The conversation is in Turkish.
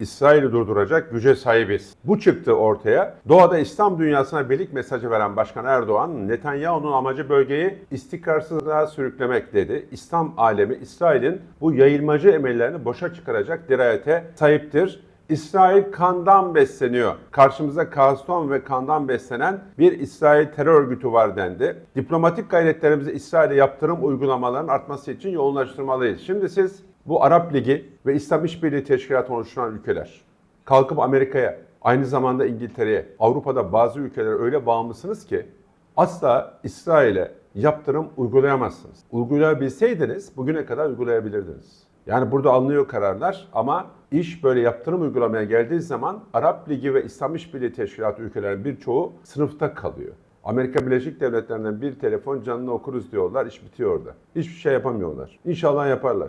İsrail'i durduracak güce sahibiz. Bu çıktı ortaya. Doğada İslam dünyasına birlik mesajı veren Başkan Erdoğan, Netanyahu'nun amacı bölgeyi istikrarsızlığa sürüklemek dedi. İslam alemi İsrail'in bu yayılmacı emellerini boşa çıkaracak dirayete sahiptir. İsrail kandan besleniyor. Karşımızda kaostan ve kandan beslenen bir İsrail terör örgütü var dendi. Diplomatik gayretlerimizi İsrail'e yaptırım uygulamalarının artması için yoğunlaştırmalıyız. Şimdi siz bu Arap Ligi ve İslam İşbirliği Teşkilatı oluşturan ülkeler kalkıp Amerika'ya, aynı zamanda İngiltere'ye, Avrupa'da bazı ülkelere öyle bağımlısınız ki asla İsrail'e yaptırım uygulayamazsınız. Uygulayabilseydiniz bugüne kadar uygulayabilirdiniz. Yani burada alınıyor kararlar ama iş böyle yaptırım uygulamaya geldiği zaman Arap Ligi ve İslam İşbirliği Teşkilatı ülkelerin birçoğu sınıfta kalıyor. Amerika Birleşik Devletleri'nden bir telefon canını okuruz diyorlar, iş bitiyor orada. Hiçbir şey yapamıyorlar. İnşallah yaparlar.